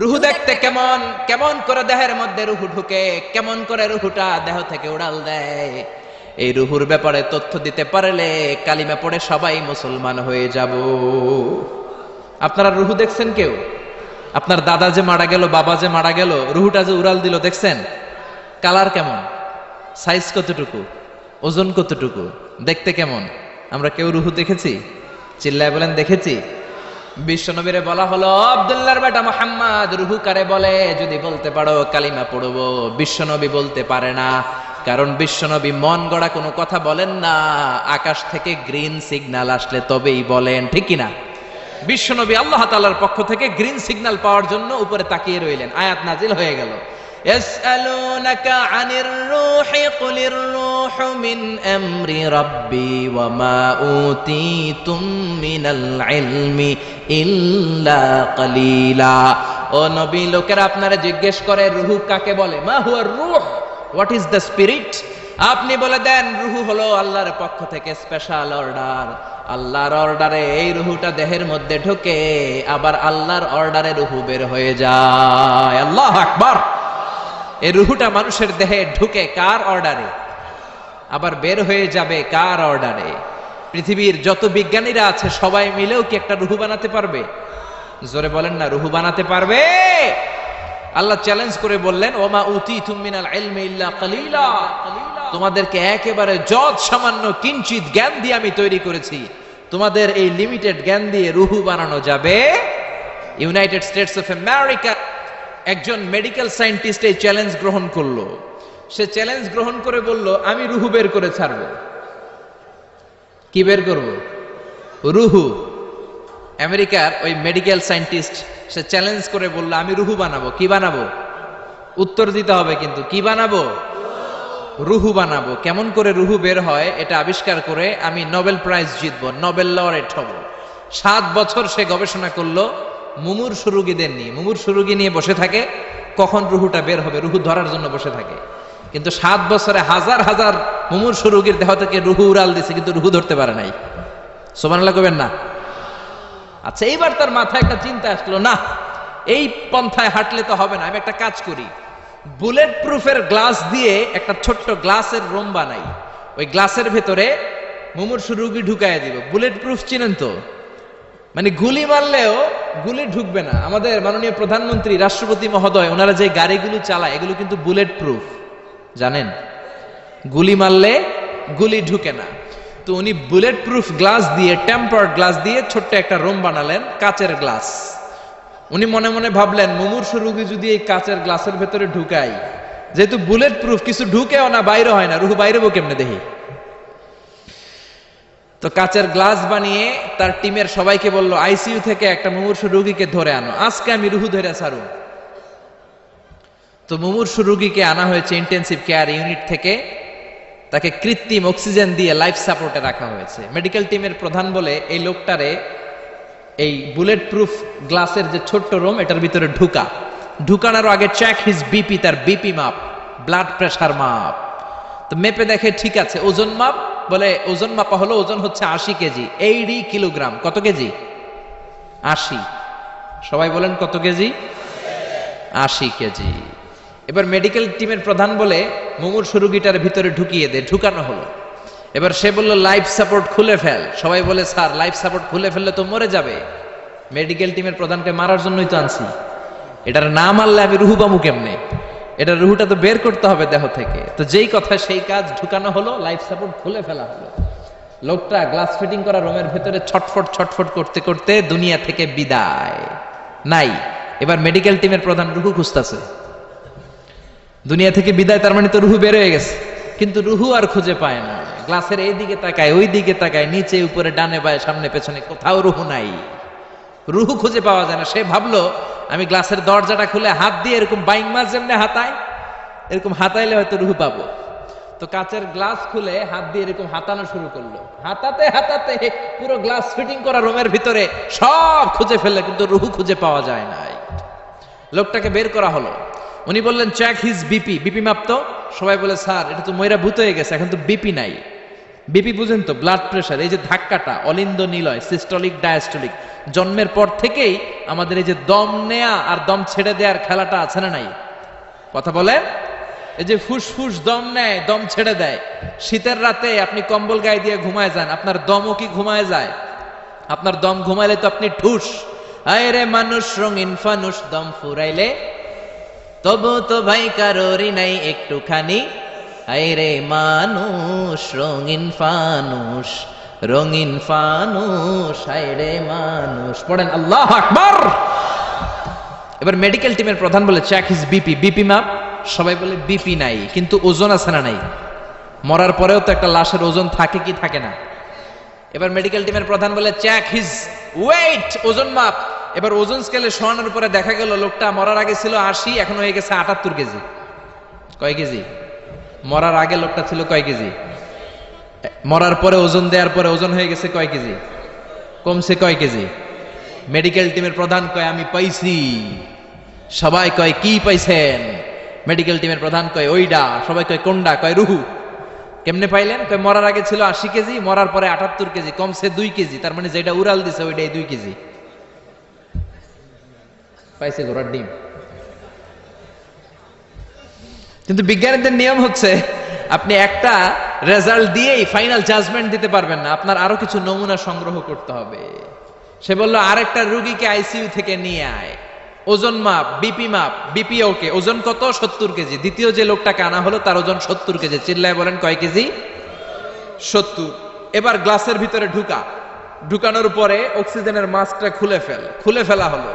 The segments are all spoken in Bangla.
রুহু দেখতে কেমন কেমন করে দেহের মধ্যে রুহু ঢুকে, কেমন করে রুহুটা দেহ থেকে উড়াল দেয়? এই রুহুর ব্যাপারে তথ্য দিতে পারলে কালিমা পড়ে সবাই মুসলমান হয়ে যাব। আপনারা রুহু দেখছেন কেউ? আপনার দাদা যে মারা গেল, বাবা যে মারা গেল, রুহুটা যে উড়াল দিল, দেখছেন? কালার কেমন? সাইজ কতটুকু? ওজন কতটুকু? দেখতে কেমন? আমরা কেউ রুহু দেখেছি? চিল্লায় বলেন, দেখেছি? বিশ্বনবীরে বলা হলো, আব্দুল্লাহর বেটা মোহাম্মদ রুহু কারে বলে? যদি বলতে পারো, কালিমা পড়ব। বিশ্বনবী বলতে পারে না, কারণ বিশ্বনবী মন গড়া কোনো কথা বলেন না। আকাশ থেকে গ্রিন সিগনাল আসলে তবেই বলেন, ঠিক কিনা? বিশ্বনবী আল্লাহ তালার পক্ষ থেকে গ্রিন সিগনাল পাওয়ার জন্য উপরে তাকিয়ে রইলেন। আয়াত নাজিল হয়ে গেল। يسألونك عن الروح قل الروح من أمر ربي وما أوتيتم من العلم إلا قليلا ও নবী লোকেরা আপনারা জিজ্ঞেস করে রুহু কাকে বলে মা হুয়া রুহ হোয়াট ইজ দ্য স্পিরিট আপনি বলে দেন রুহু হলো আল্লাহর পক্ষ থেকে স্পেশাল অর্ডার আল্লাহর অর্ডারে এই রুহুটা দেহের মধ্যে ঢোকে আবার আল্লাহর অর্ডারে রুহু বের হয়ে যায় আল্লাহ আকবার এই রুহুটা মানুষের দেহে ঢুকে কার অর্ডারে? আবার বের হয়ে যাবে কার অর্ডারে? পৃথিবীর যত বিজ্ঞানীরা আছে, সবাই মিলেও কি একটা রুহু বানাতে পারবে? জোরে বলেন না, রুহু বানাতে পারবে? আল্লাহ চ্যালেঞ্জ করে বললেন, ওমা উতি কালিলা। তোমাদেরকে একেবারে যত সামান্য কিঞ্চিত জ্ঞান দিয়ে আমি তৈরি করেছি, তোমাদের এই লিমিটেড জ্ঞান দিয়ে রুহু বানানো যাবে? ইউনাইটেড স্টেটস অফ আমেরিকা একজন মেডিকেল সায়েন্টিস্ট এই চ্যালেঞ্জ গ্রহণ করল। সে চ্যালেঞ্জ গ্রহণ করে বলল, আমি রুহু বের করে ছাড়বো। কি বের করব? রুহু। আমেরিকার ওই মেডিকেল সায়েন্টিস্ট সে চ্যালেঞ্জ করে বলল, আমি রুহু বানাবো। কি বানাবো? উত্তর দিতে হবে কিন্তু। কি বানাবো? রুহু বানাবো। কেমন করে রুহু বের হয় এটা আবিষ্কার করে আমি নোবেল প্রাইজ জিতবো, নোবেল লরেট হব। সাত বছর সে গবেষণা করল মুমুর সুরুগীদের নিয়ে মুমুর সুরুগী নিয়ে বসে থাকে, কখন রুহুটা বের হবে? রুহু ধরার জন্য বসে থাকে। কিন্তু সাত বছরে হাজার হাজার মুমুর সুরুগীর দেহ থেকে রুহু উড়াল দিছে, কিন্তু রুহু ধরতে পারে নাই। সোমানাল্লাহ কবেন না? আচ্ছা এইবার তার মাথায় একটা চিন্তা আসলো, না, এই পন্থায় হাঁটলে তো হবে না, আমি একটা কাজ করি। বুলেট প্রুফের গ্লাস দিয়ে একটা ছোট্ট গ্লাসের রোম বানাই। ওই গ্লাসের ভেতরে মুমুর রুগী ঢুকায় দিব। বুলেট প্রুফ চিনেন তো? মানে গুলি মারলেও গুলি ঢুকবে না। আমাদের মাননীয় প্রধানমন্ত্রী, রাষ্ট্রপতি মহোদয়, ওনারা যে গাড়িগুলো চালায়, এগুলো কিন্তু বুলেট প্রুফ জানেন? গুলি মারলে গুলি ঢুকে না। তো উনি বুলেট প্রুফ গ্লাস দিয়ে, টেম্পার্ড গ্লাস দিয়ে ছোট্ট একটা রুম বানালেন, কাচের গ্লাস। উনি মনে মনে ভাবলেন, মুমূর্ষু রুগী যদি এই কাচের গ্লাসের ভেতরে ঢুকাই যেহেতু বুলেট প্রুফ কিছু ঢুকেও না, বাইরে হয় না, রুহু বাইরে কেমনে দেখি? তো কাচের গ্লাস বানিয়ে তার টিমের সবাইকে বলল, আইসিইউ থেকে একটা মুমূর্ষু রুগীকে ধরে আনো। আজকে আমি রুহু ধরে ছাড়ু। তো মুমূর্ষু রুগীকে আনা হয়েছে ইন্টেন্সিভ কেয়ার ইউনিট থেকে। তাকে কৃত্রিম অক্সিজেন দিয়ে লাইফ সাপোর্টে রাখা হয়েছে। মেডিকেল টিমের প্রধান বলে, এই লোকটারে এই বুলেট প্রুফ গ্লাসের যে ছোট্ট রুম এটার ভিতরে ঢুকা। ঢুকানোর আগে চেক হিজ বিপি তার বিপি মাপ ব্লাড প্রেশার মাপ। তো মেপে দেখে, ঠিক আছে, ওজন মাপ বলে ওজন মাপা হলো ওজন হচ্ছে আশি কেজি। Eighty kilogram. কত কেজি? আশি। সবাই বলেন কত কেজি? আশি কেজি। এবার মেডিকেল টিমের প্রধান বলে মুমুর সুরুগিটার ভিতরে ঢুকিয়ে দে, ঢুকানো হলো। এবার সে বলল লাইফ সাপোর্ট খুলে ফেল। সবাই বলে, স্যার লাইফ সাপোর্ট খুলে ফেললে তো মরে যাবে। মেডিকেল টিমের প্রধানকে মারার জন্যই তো আনছি। এটার না মারলে আমি রুহু পামু কেমনে? এটা রুহুটা তো বের করতে হবে দেহ থেকে। তো যেই কথা সেই কাজ ঢুকানো হলো লাইফ সাপোর্ট খুলে ফেলা হলো। লোকটা গ্লাস ফিটিং করা রুমের ভেতরে ছটফট ছটফট করতে করতে দুনিয়া থেকে বিদায়। নাই। এবার মেডিকেল টিমের প্রধান রুহু খুঁজতেছে। দুনিয়া থেকে বিদায়, তার মানে তো রুহু বের হয়ে গেছে। কিন্তু রুহু আর খুঁজে পায় না। গ্লাসের এই দিকে তাকায় ওই দিকে তাকায়, নিচে, উপরে, ডানে, বায়ে, সামনে, পেছনে, কোথাও রুহু নাই। রুহু খুঁজে পাওয়া যায় না। সে ভাবলো, আমি গ্লাসের দরজাটা খুলে হাত দিয়ে এরকম বাইং মাছ যেমনি হাতায়, এরকম হাতাইলে হয়তো রুহু পাবো। তো কাচের গ্লাস খুলে হাত দিয়ে এরকম হাতানো শুরু করল। হাতাতে হাতাতে পুরো গ্লাস ফিটিং করা রুমের ভিতরে সব খুঁজে ফেললে, কিন্তু রুহু খুঁজে পাওয়া যায় নাই। লোকটাকে বের করা হলো। উনি বললেন চেক হিজ বিপি বিপি মাপ তো? সবাই বলে, স্যার, এটা তো ময়রা ভূত হয়ে গেছে, এখন তো বিপি নাই। বিপি বুঝেন তো ব্লাড প্রেশার এই যে ধাক্কাটা, অলিন্দ নিলয় সিস্টলিক ডায়াস্টলিক জন্মের পর থেকেই আমাদের এই যে দম নেয়া আর দম ছেড়ে দেওয়ার খেলাটা আছে না নাই? কথা বলেন? এই যে ফুসফুস দম নেয়, দম ছেড়ে দেয়। শীতের রাতে আপনি কম্বল গায়ে দিয়ে ঘুমায় যান, আপনার দমও কি ঘুমায় যায়? আপনার দম ঘুমাইলে তো আপনি ঠুস। আয় রে মানুষ, রঙিন ফানুস, দম ফুরাইলে তবু তো ভাই কারোরই নাই একটুখানি। আয় রে মানুষ, রঙিন ফানুস রঙিন ফানুস রে মানুষ। পড়েন আল্লাহ আকবার। এবার মেডিকেল টিমের প্রধান বলে চেক হিজ বিপি বিপি মাপ সবাই বলে বিপি নাই, কিন্তু ওজন আছে না নাই? মরার পরেও তো একটা লাশের ওজন থাকে কি থাকে না? এবার মেডিকেল টিমের প্রধান বলে চেক হিজ ওয়েট ওজন মাপ। এবার ওজন স্কেলে শোয়ানোর উপরে দেখা গেল লোকটা মরার আগে ছিল আশি, এখন হয়ে গেছে আটাত্তর কেজি। কয় কেজি? মরার আগে লোকটা ছিল কয় কেজি? মরার পরে ওজন দেওয়ার পরে ওজন হয়ে গেছে কয় কেজি? কমছে কয় কেজি? মেডিকেল টিমের প্রধান কয়, আমি পাইছি। সবাই কয়, কি পাইছেন? মেডিকেল টিমের প্রধান কয়, ওইডা। সবাই কয়, কোনডা? কয়, রুহু। কেমনে পাইলেন? কয়, মরার আগে ছিল আশি কেজি, মরার পরে আটাত্তর কেজি, কমছে দুই কেজি। তার মানে যেটা উড়াল দিছে ওইটাই দুই কেজি। পাইছে ঘোড়ার ডিম। কিন্তু বিজ্ঞানীদের নিয়ম হচ্ছে আপনি একটা রেজাল্ট দিয়েই ফাইনাল জাজমেন্ট দিতে পারবেন না। আপনার আরও কিছু নমুনা সংগ্রহ করতে হবে। সে বলল, আরেকটা রুগীকে আইসিইউ থেকে নিয়ে আয়। ওজন মাপ বিপি মাপ বিপি ওকে ওজন কত? সত্তর কেজি। দ্বিতীয় যে লোকটাকে আনা হলো, তার ওজন সত্তর কেজি। চিল্লায় বলেন, কয় কেজি? সত্তর। এবার গ্লাসের ভিতরে ঢুকা। ঢুকানোর পরে অক্সিজেনের মাস্কটা খুলে ফেল। খুলে ফেলা হলো।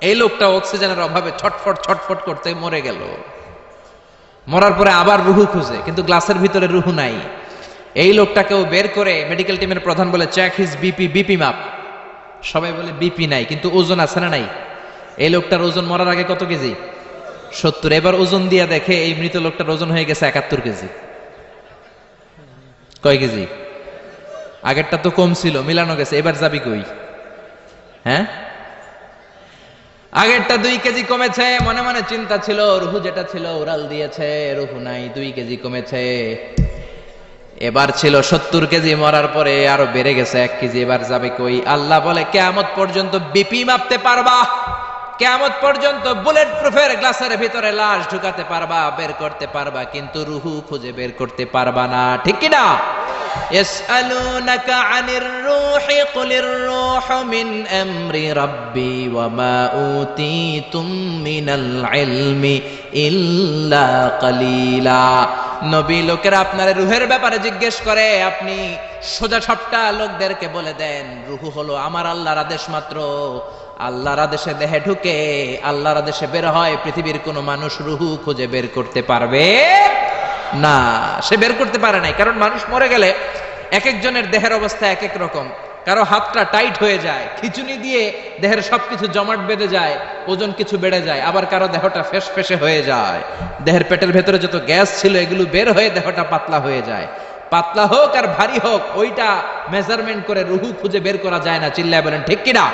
এই লোকটা অক্সিজেনের অভাবে ছটফট ছটফট করতে মরে গেল। মরার পরে আবার রুহু খুঁজে, কিন্তু গ্লাসের ভিতরে রুহু নাই। এই লোকটাকেও বের করে মেডিকেল টিমের প্রধান বলে চেক হিজ বিপি বিপি মাপ সবাই বলে বিপি নাই, কিন্তু ওজন আছে না নাই? এই লোকটার ওজন মরার আগে কত কেজি? সত্তর। এবার ওজন দিয়ে দেখে এই মৃত লোকটার ওজন হয়ে গেছে একাত্তর কেজি। কয় কেজি? আগেরটা তো কম ছিল, মিলানো গেছে, এবার যাবি কই? হ্যাঁ? আগেরটা দুই কেজি কমেছে, মনে মনে চিন্তা ছিল, রুহু যেটা ছিল উড়াল দিয়েছে, রুহু নাই, দুই কেজি কমেছে। এবার ছিল সত্তর কেজি, মরার পরে আরও বেড়ে গেছে এক কেজি, এবার যাবে কই? আল্লাহ বলে, কেয়ামত পর্যন্ত বিপি মাপতে পারবা? কেয়ামত পর্যন্ত বুলেট প্রুফের গ্লাসের ভিতরে লাশ ঢুকাতে পারবা, বের করতে পারবা, কিন্তু রুহু খুঁজে বের করতে পারবা না। ঠিক কি না ইয়াসআলুনাকা আনির রূহি, কুলির রূহু মিন আমরি রাব্বি ওয়া মা উতিতুম মিনাল ইলমি ইল্লা কালিলা। নবী লোকেরা আপনার রুহের ব্যাপারে জিজ্ঞেস করে, আপনি সোজা সবটা লোকদেরকে বলে দেন, রুহু হলো আমার আল্লাহর আদেশ মাত্র। আল্লাহর আদেশে দেহে ঢুকে, আল্লাহর আদেশে বের হয়, পৃথিবীর কোনো মানুষ রুহু খুঁজে বের করতে পারবে না। সে বের করতে পারে নাই, কারণ মানুষ মরে গেলে এক একজনের দেহের অবস্থা এক এক রকম। কারও হাতটা টাইট হয়ে যায়, খিচুনি দিয়ে দেহের সবকিছু জমাট বেঁধে যায়, ওজন কিছু বেড়ে যায়, আবার কারও দেহটা ফেস ফেসে হয়ে যায়। দেহের পেটের ভেতরে যত গ্যাস ছিল, এগুলো বের হয়ে দেহটা পাতলা হয়ে যায়। পাতলা হোক আর ভারী হোক, ওইটা মেজারমেন্ট করে রুহু খুঁজে বের করা যায় না। চিল্লায় বলেন, ঠিক কিনা